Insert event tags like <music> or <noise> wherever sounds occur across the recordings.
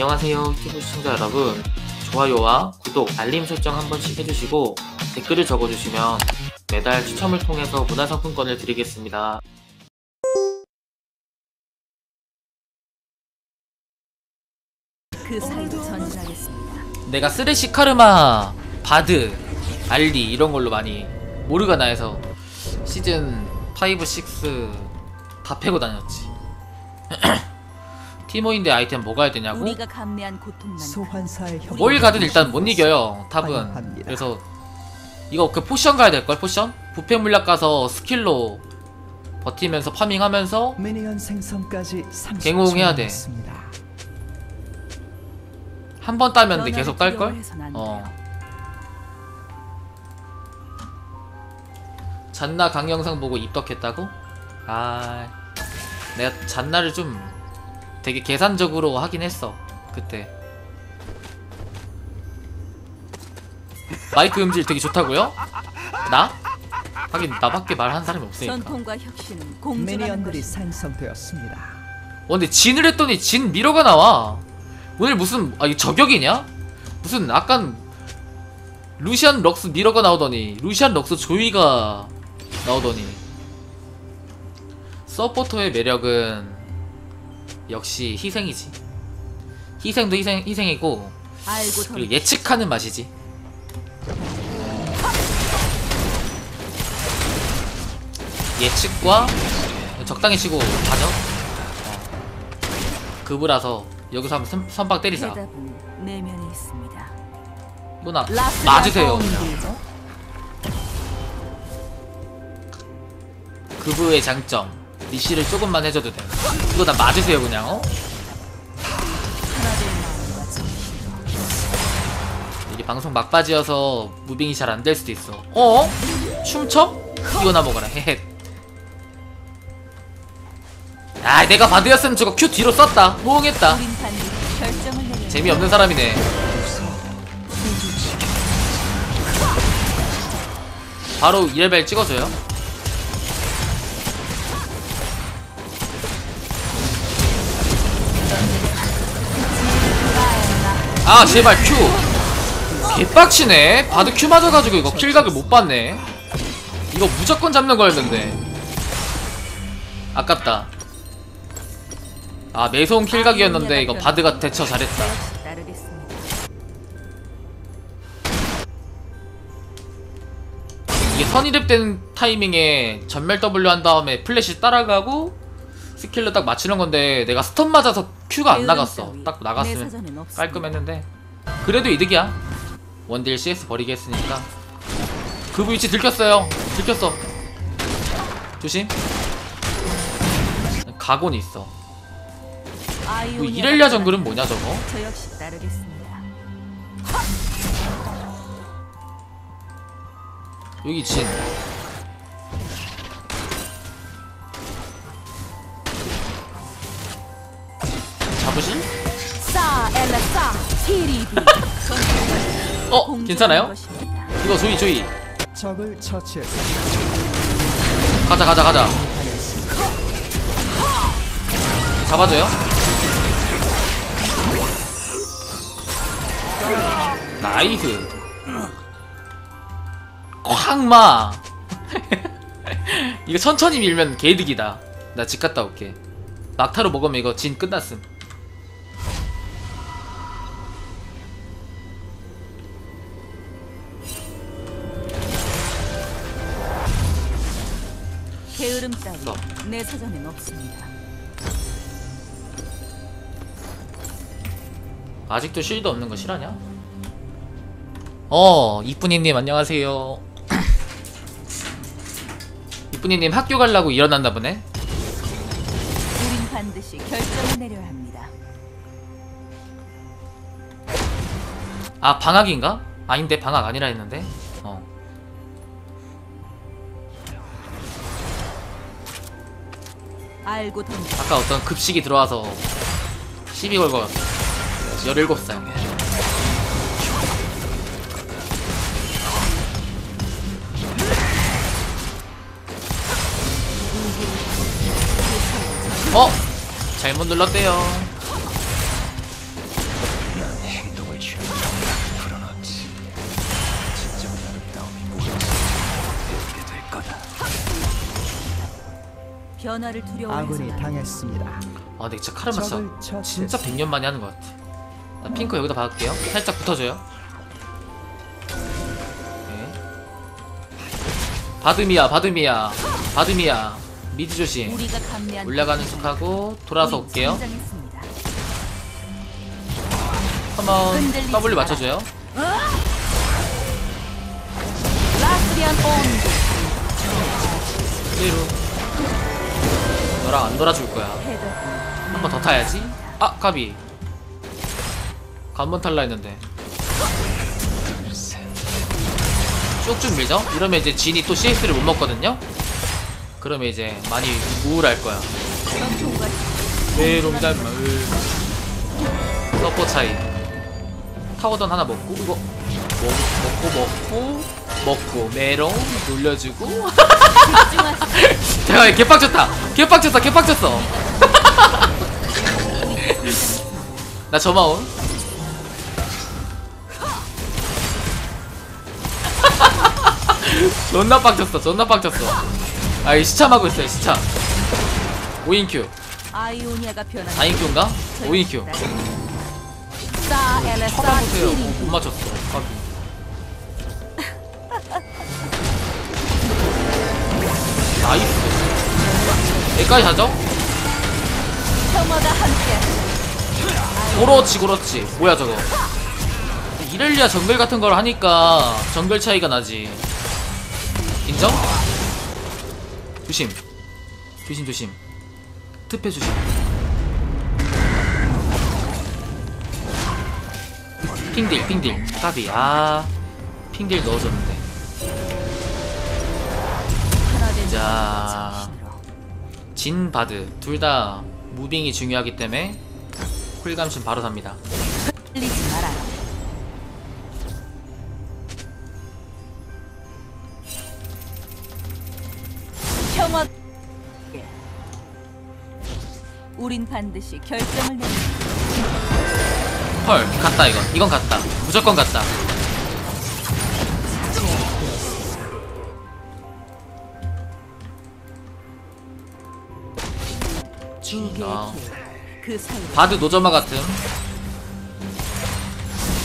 안녕하세요 유튜브 시청자 여러분 좋아요와 구독, 알림 설정 한 번씩 해주시고 댓글을 적어주시면 매달 추첨을 통해서 문화상품권을 드리겠습니다. 그 사이로 전진하겠습니다. 내가 쓰레시 카르마, 바드, 알리 이런 걸로 많이 모르가나에서 시즌 5, 6 다 패고 다녔지. <clears throat> 티모인데 아이템 뭐 가야 되냐고? 우리가 감내한 고통만 소환사의 뭘 가든 일단 못 이겨요 탑은. 그래서 이거 그 포션 가야 될걸 포션? 부패 물약 가서 스킬로 버티면서 파밍하면서 미니언 생성까지 30초 갱호응 해야 돼. 한 번 따면 돼 계속 딸걸? 두려워해선 안 어. 잔나 강영상 보고 입덕했다고? 아 내가 잔나를 좀 되게 계산적으로 하긴 했어 그때 마이크 음질 되게 좋다고요? 나? 하긴 나밖에 말하는 사람이 없으니까 전통과 혁신은 공존하는 미니언들이 것이다. 생성되었습니다. 어 근데 진을 했더니 진 미러가 나와 오늘 무슨 아 이거 저격이냐? 무슨 아깐 루시안 럭스 미러가 나오더니 루시안 럭스 조이가 나오더니 서포터의 매력은 역시 희생이지. 희생도 희생, 희생이고 그리고 더 예측하는 맛이지. 예측과 적당히 치고 가죠. 어. 그브라서 여기서 한번 선, 선박 때리자. 내면에 있습니다. 누나 맞으세요 사운드. 그브의 장점 리시를 조금만 해줘도 돼 이거 나 맞으세요 그냥 어? 이게 방송 막바지여서 무빙이 잘 안 될 수도 있어 어? 춤춰? 이거나 먹어라 헤헤 아 내가 바드였으면 저거 큐 뒤로 썼다 내려. 재미없는 사람이네 바로 2레벨 찍어줘요 아 제발 큐 개빡치네. 바드 큐 맞아가지고 이거 킬각을 못 봤네. 이거 무조건 잡는 거였는데. 아깝다. 아 매서운 킬각이었는데 이거 바드가 대처 잘했다. 이게 선이랩 된 타이밍에 전멸 W 한 다음에 플래시 따라가고 스킬로 딱 맞추는 건데 내가 스턴 맞아서 큐가 안 나갔어. 딱내 나갔으면. 깔끔했는데. 그래도 이득이야. 원딜 CS 버리게 했으니까. 그 위치 들켰어요. 들켰어. 조심. 각오는 있어. 뭐 이렐리아 정글은 뭐냐 저거. 여기 진 티리비. <laughs> 어? 괜찮아요? 이거 조이 조이 적을. 가자 가자 가자 잡아줘요 나이스 쾅마 <laughs> 이거 천천히 밀면 개이득이다 나 집 갔다 올게 막타로 먹으면 이거 진 끝났음 게으름 따위 써. 내 사전엔 없습니다. 아직도 쉴드 없는 거 실화냐? 어 이쁜이님 안녕하세요 <clears throat> 이쁜이님 학교 가려고 일어났나 보네 우린 반드시 결정을 내려야 합니다. 아 방학인가? 아닌데 방학 아니라 했는데 알고 던져. 아까 어떤 급식이 들어와서 시비 걸고 갔어 17살 어? 잘못 눌렀대요 변화를 아군이 두려워해서는 당했습니다. 아 근데 진짜 카르마 진짜 적을 처치했습니다. 진짜 100년 만에 하는 것 같아. 나 핑크 여기다 박을게요. 살짝 붙어줘요. 네. 바드미야 바드미야. 바드미야. 미드 조심. 우리가 감내한 올라가는 척하고 돌아서 우리 올게요. 성장했습니다. 한번 흔들리지 W 마라. 맞춰줘요. 라스리안 온도 그대 로 너랑 안 놀아줄 거야. 한 번 더 타야지. 아 까비. 간번 탈라 했는데. 쭉쭉 밀죠? 이러면 이제 진이 또 CS를 못 먹거든요? 그러면 이제 많이 우울할 거야. 메롱달 마을 서포 차이. 타워던 하나 먹고 이거 먹, 먹고 먹고 먹고 메롱 놀려주고. 잠깐만 개빡쳤다. 개빡쳤어 개빡쳤어. 나 저마온. 존나 빡쳤어 존나 빡쳤어. 아이 시참하고 있어요 시참 5인큐. 아이오니아가 변한 4인큐인가? 5인큐. 사 엘레사 쳐다보세요. 못 맞췄어 나이스. 여기까지 함께. 그렇지 그렇지. 뭐야 저거. 이렐리아 정글 같은 걸 하니까 정글 차이가 나지. 인정? 조심. 조심 조심. 특패 조심. 핑딜 핑딜. 까비 아 핑딜 넣어줬는데 자. 진 바드 둘 다 무빙이 중요하기 때문에 쿨감신 바로 삽니다 흘리지 말아요. 예. 우린 반드시 결정을 내. 헐 갔다 이건 이건 갔다 무조건 갔다 길. 그 바드 노저마 같은.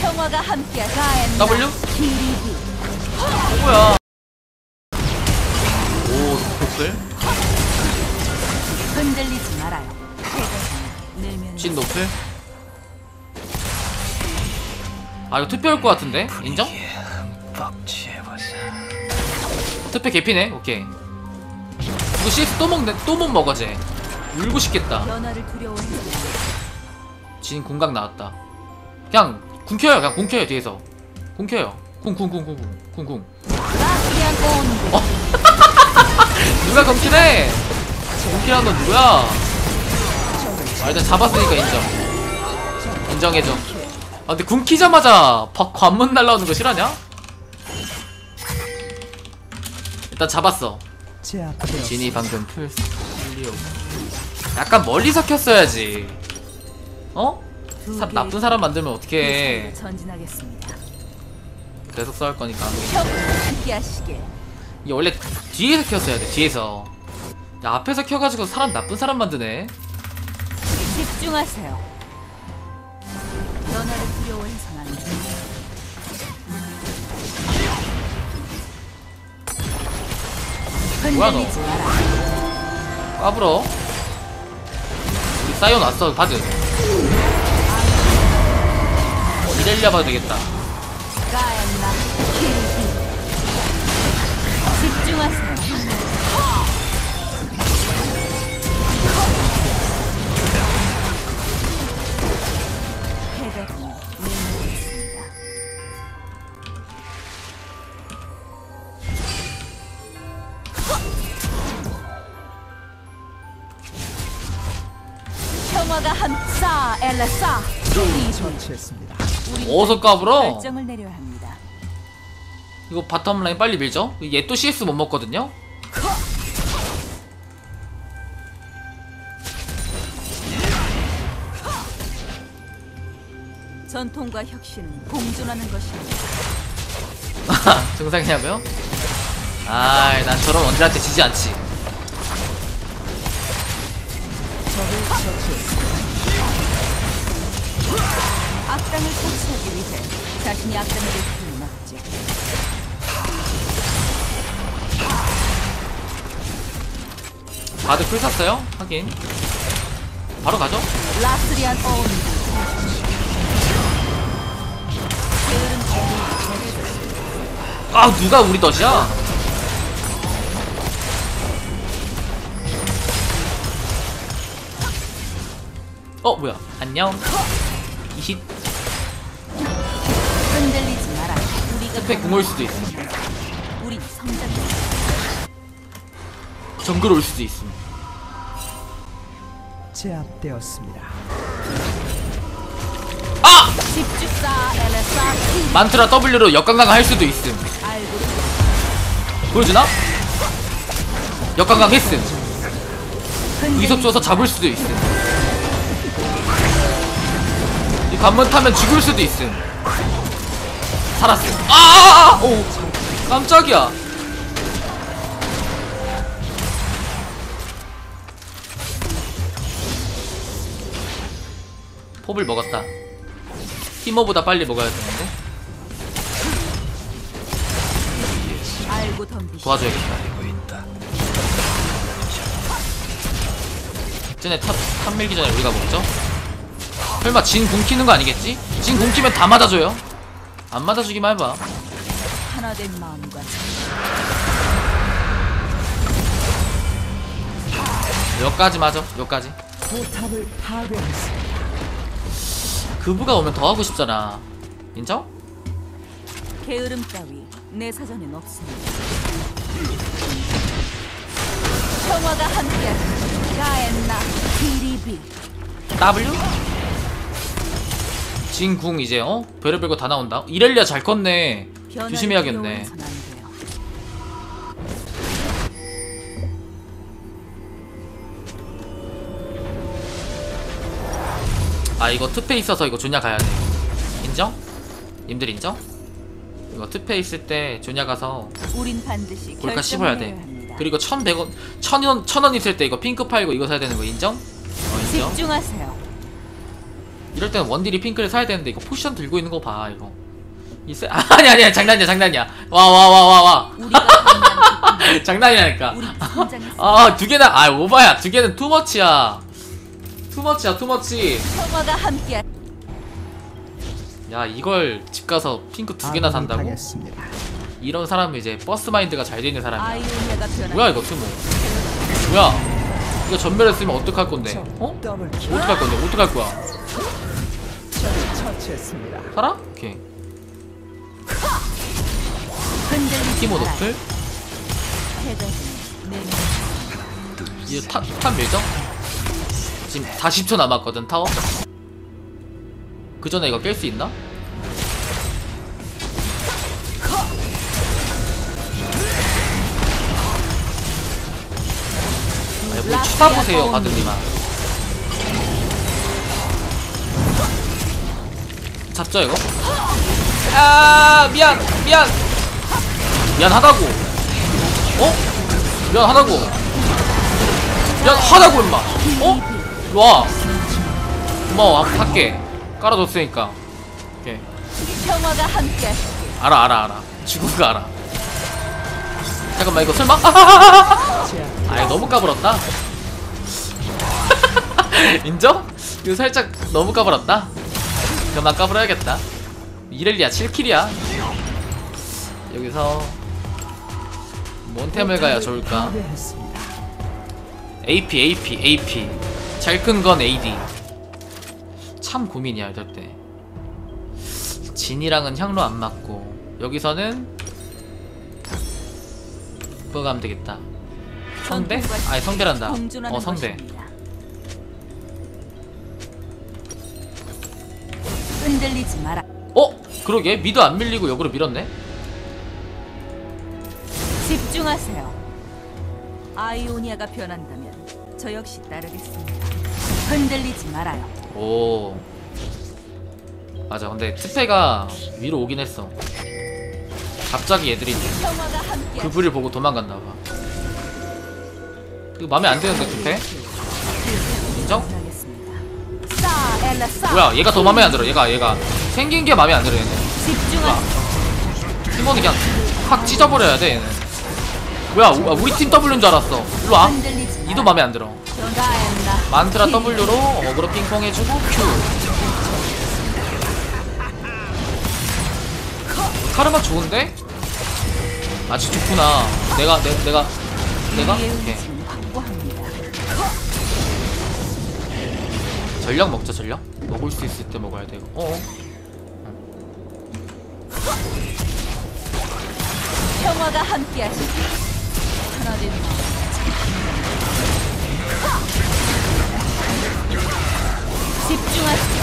평화가 함께 W? 기리기 뭐야? 오 노플? 흔들리지 말아요. 진 노플? 아 이거 투표할 것 같은데? 인정? 투표 개피네? 오케이. 이거 CS 또 먹네 또 못 먹어 쟤 울고 싶겠다 진 공각 나왔다. 그냥 궁 켜요. 그냥 궁 켜요 뒤에서. 궁 켜요. 온도 어? <laughs> 누가 궁키네? 궁키란 건 누구야? 아, 일단 잡았으니까 인정. 인정해줘. 아 근데 궁 키자마자 바, 관문 날라오는 거 싫어하냐? 일단 잡았어. 진이 방금 풀 풀리오. 약간 멀리서 켰어야지. 어? 두 사, 나쁜 사람 만들면. 사이로 전진하겠습니다. 계속 싸울 거니까. 함께. 이게 원래 뒤에서 켰어야 돼 뒤에서 야, 앞에서 켜가지고 사람 나쁜 사람 만드네 집중하세요. 변화를 두려워해서는 안 돼. 뭐야, 너? 흔들리지 마라. 까불어 사이온 왔어 바드 이렐리아 봐도 되겠다 처치했습니다. 어디서 까불어? 결정을 내려야 합니다. 이거 바텀 라인 빨리 밀죠 얘 또 CS 못 먹거든요 전통과 혁신은 공존하는 것입니다. <laughs> 정상이냐고요? 아이 난 저런 원딜한테 지지 않지 적을 처치했습니다. 악당을 처치하기 위해 자신이 될 필요는 없지. 다들 풀 샀어요? 하긴 바로 가죠 라스리안 어운드. 어운드. 아 누가 우리 덫이야? 어 뭐야 안녕 이hit 스펙 궁올 수도 있어 우리 성장. 정글 올 수도 있음 제압되었습니다. 아! 만트라 W로 역강강 할 수도 있음 보여주나? 역강강 했음 이속 줘서 잡을 수도 있음 이 관문 타면 죽을 수도 있음 살았음 아! 오 깜짝이야 pop을 먹었다 티모보다 빨리 먹어야 되는데. 도와줘야겠다 전에 탑, 탑 밀기 전에 우리가 먹죠? 설마 진 굶기는 거 아니겠지? 진 굶기면 다 맞아줘요 안 맞아주기만 해봐 하나된 마음과 여기까지 맞아 여기까지 포탑을 파괴했습니다. 그부가 오면 더 하고 싶잖아 인정? 게으름 따위 내 사전엔 없습니다. 평화가 함께하는 가엔나 비리비 W? 진궁 이제 어? 별의별 거 다 나온다 이렐리아 잘 컸네 조심해야겠네. 아 이거 특패 있어서 이거 조냐 가야 돼 인정? 님들 인정? 이거 특패 있을 때 조냐 가서 우린 반드시 골카 씹어야 돼. 그리고 1100원 1000원 1000원 있을 때 이거 핑크 팔고 이거 사야 되는 거 인정? 어 인정? 집중하세요. 이럴 때는 원딜이 핑크를 사야 되는데 이거 포션 들고 있는 거 봐 이거. 이 세 <laughs> 아니 아니야. 장난이야 장난이야. 와 와 와 와와. <laughs> 장난이라니까. 우리 성장했습니다. 아두 개나 아 오바야. 두 개는 투머치야 투머치야 투머치 야 이걸 집 가서 핑크 두 개나 산다고? 이런 사람은 이제 버스 마인드가 잘 돼 있는 사람이야. 뭐야 이거 투모 뭐야? 이거 전멸했으면 어떡할 건데? 어? 어떡할 건데? 어떡할 거야 처치했습니다. 살아? 오케이 티모. 노플. 이제 탑, 탑 밀죠? 지금 40초 남았거든 타워 그 전에 이거 깰 수 있나? 아니 뭘 쳐다보세요 가든님아 잡죠 이거? 아 미안 미안. 미안하다고. 어? 미안하다고. 미안하다고 임마. 어? 일로와. 고마워 앞 할게. 깔아줬으니까. 오케이. 평화가 함께. 알아 알아 알아. 거 알아. 잠깐만 이거 설마? <laughs> 아 이거 너무 까불었다. <laughs> 인정? 이거 살짝 너무 까불었다 그만 까불어야겠다. 이렐리아 7킬이야. 여기서 뭔 템을 가야 좋을까. AP AP AP 잘 큰 건 AD 참 고민이야 이럴 때. 진이랑은 향로 안 맞고 여기서는 그거 가면 되겠다. 성대? 아니 성대란다. 어 성대 흔들리지 마라. 어? 그러게 미드 안 밀리고 역으로 밀었네 집중하세요. 아이오니아가 변한다면 저 역시 따르겠습니다. 흔들리지 말아요. 오 맞아 근데 트페가 위로 오긴 했어 갑자기 애들이 평화가 함께. 그 불을 보고 도망갔나 봐 이거 맘에 안 드는데 트페? 인정? 뭐야 얘가 더 맘에 안 들어 얘가 얘가 생긴 게 맘에 안 들어 얘는 집중하세요. 팀원이 그냥 확 찢어버려야 돼 얘는 뭐야 우- 우리 팀 W인 줄 알았어 일로와 이도. 맘에 안 들어. 만트라 W로 어그로 핑퐁 해주고 Q 카르마 좋은데? 아직 좋구나 내가 내, 내가 내가? 오케이 전력 먹자 전력 먹을 수 있을 때 먹어야 되고 어 평화가 함께하시길. 하나님. 집중하세요.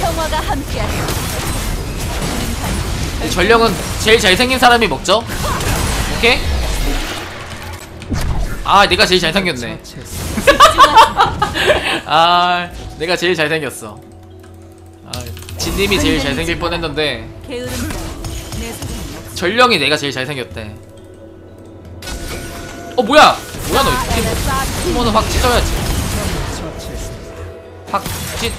평화가 함께하시길. 이 전력은 제일 잘생긴 사람이 먹죠 오케이? 아 내가 제일 잘생겼네 <laughs> 아 내가 제일 잘생겼어 아 진님이 제일 잘생길 뻔했는데. 전령이 내가 제일 잘생겼대 어 뭐야 뭐야 너. 팀원은 확 찢어야지. 확 찢.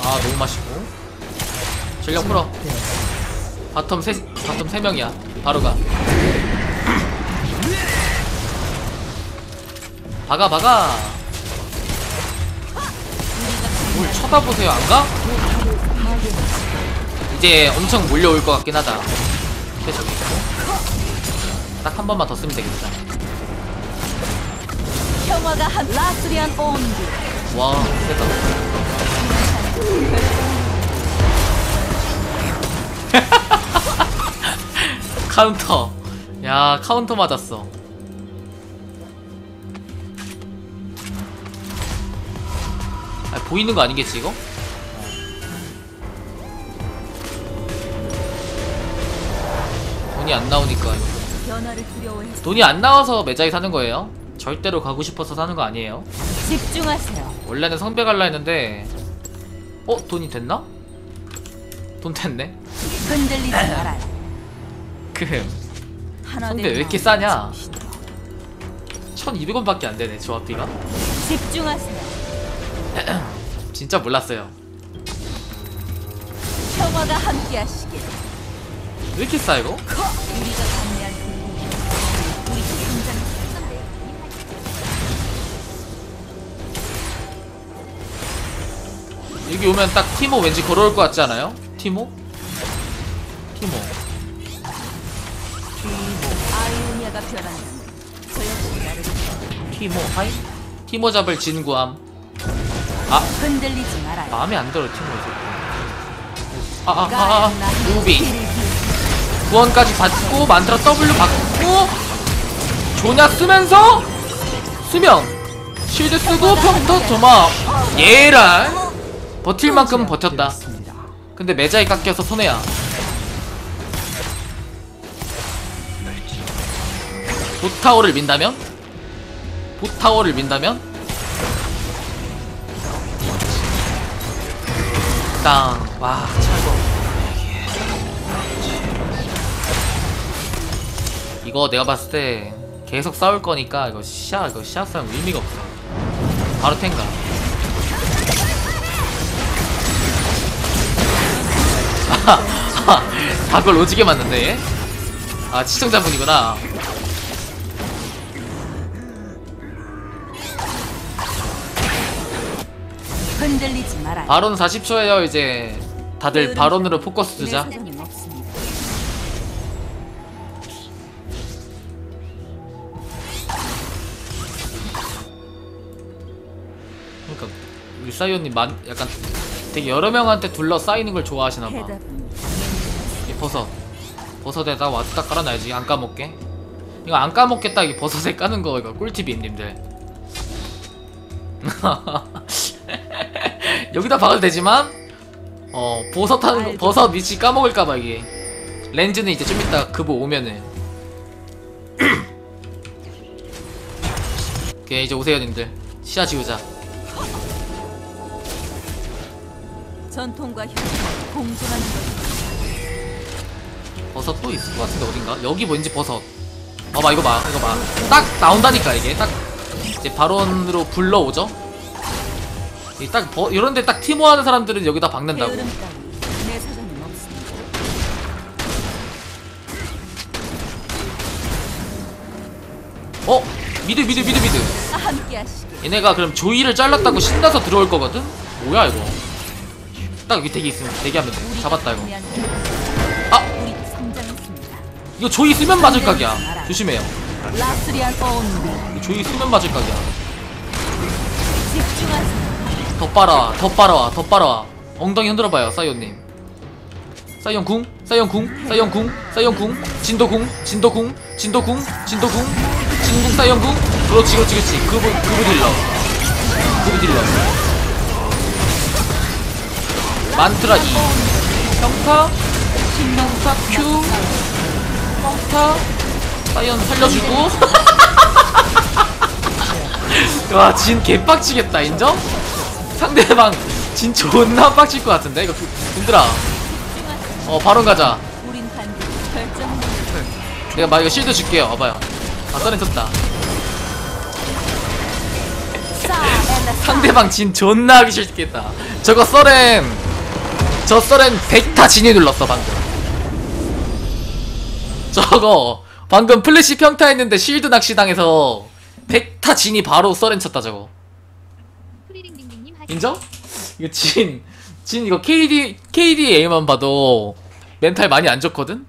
아 너무 맛있고 전력 풀어 바텀 세 바텀 세 명이야. 바로 가. 박아 박아. 뭘 쳐다보세요 안 가? 이제 엄청 몰려올 것 같긴 하다. 계속 딱한 번만 더 쓰면 되겠다. 평화가 라스리안. 와 세다 <laughs> 카운터 야 카운터 맞았어 아, 보이는 거 아니겠지 이거? 돈이 안 나오니까 돈이 안 나와서 매장에 사는 거예요 절대로 가고 싶어서 사는 거 아니에요 집중하세요. 원래는 성배 갈라 했는데 어? 돈이 됐나? 돈 됐네 흔들리지 말아요. 그 성배 왜 이렇게 싸냐 1200원밖에 안 되네 조합비가 집중하세요. <clears throat> 진짜 몰랐어요 평화가 함께하시길. 왜 이렇게 싸 이거? 우리가 감내한 그 우리 팀장 여기 오면 딱 티모 왠지 걸어올 것 같지 않아요? 티모? 티모. 아이오니아가 변한다면 저 역시 나를 티모 하이? 티모 잡을 진구함. 흔들리지 말아요. 마음에 안 들어 티모 아아아 아, 아, 무비. 구원까지 받고 만들어 W 받고 조냐 쓰면서 수명. 쉴드 쓰고 평타 도마. 얘랑 버틸 만큼 버텼다. 근데 매자에 깎여서 손해야 보타워를 민다면? 보타워를 민다면? 땅. 와, 차고. 이거 내가 봤을 때 계속 싸울 거니까 이거 시야 이거 시야 싸움 의미가 없어. 바로 탱가. <laughs> 아, 그걸 오지게 맞는데 얘? 아 시청자분이구나. 흔들리지 말아요. 바론 40초에요 이제 다들 바론으로 포커스 두자. 내 소중이 없습니다. 그러니까 우리 사이오님 만 약간 되게 여러 명한테 둘러싸이는 걸 좋아하시나 봐. 해답은 이 버섯. 버섯에다 와드 딱 깔아놔야지 안 까먹게. 이거 안 까먹게 딱이 버섯에 까는 거 이거 꿀팁임 님들. <laughs> 여기다 박아도 되지만 어 버섯 하는 거, 버섯 위치 까먹을까봐 이게 렌즈는 이제 좀 이따 그거 오면은 <clears throat> 오케이 이제 오세요 님들 시야 지우자 전통과 공존하는 것. 버섯 또 있을 것 같은데 어딘가? 여기 뭔지 버섯. 봐봐 이거 봐 이거 봐. 딱 나온다니까 이게 딱 이제 발언으로 불러오죠. 이딱 이런데 딱 티모하는 사람들은 여기다 박는다고. 어 미드 미드 미드 미드. 얘네가 그럼 조이를 잘랐다고 신나서 들어올 거거든? 뭐야 이거? 딱 여기 대기 있으면 대기하면 돼. 잡았다 이거. 아. 이거 조이 쓰면 맞을 각이야. 조심해요. 조이 쓰면 맞을 각이야. 더 빨아와 더 빨아와 더 빨아와. 엉덩이 흔들어봐요 사이온님. 사이온 궁 사이온 궁 사이온 궁 사이온 궁. 진도 궁 진도 궁 진도 궁 진도 궁. 진궁 사이온 궁. 그렇지 그렇지 그렇지. 그브 그브 딜러. 그브 딜러. 만트라 2 평타. 평타 Q 평타. 사이온 살려주고. <laughs> 와 진 개빡치겠다 인정? 상대방 진 존나 빡칠 것 같은데? 이거 힘들어. 어 바로 가자. 내가 막 이거 실드 줄게요. 봐봐요. 아 써렌 쳤다. 상대방 진 존나 하기 싫겠다. 저거 써렌 저 써렌 백타 진이 눌렀어 방금. 저거 방금 플래시 평타 했는데 실드 낚시 당해서 백타 진이 바로 써렌 쳤다 저거 인정? 이거 진, 진 이거 KD, KDA만 봐도 멘탈 많이 안 좋거든?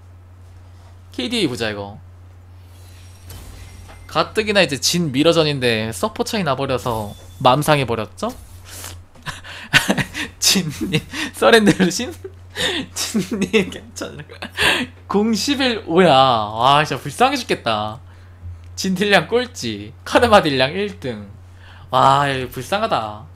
KDA 보자 이거 가뜩이나 이제 진 미러전인데 서포 차이 나버려서 맘 상해버렸죠? <laughs> 진님 서렌드르신? <laughs> 진님 괜찮을 공 11, 오야 와 진짜 불쌍해 죽겠다 진 딜량 꼴찌 카르마 딜량 1등 와 불쌍하다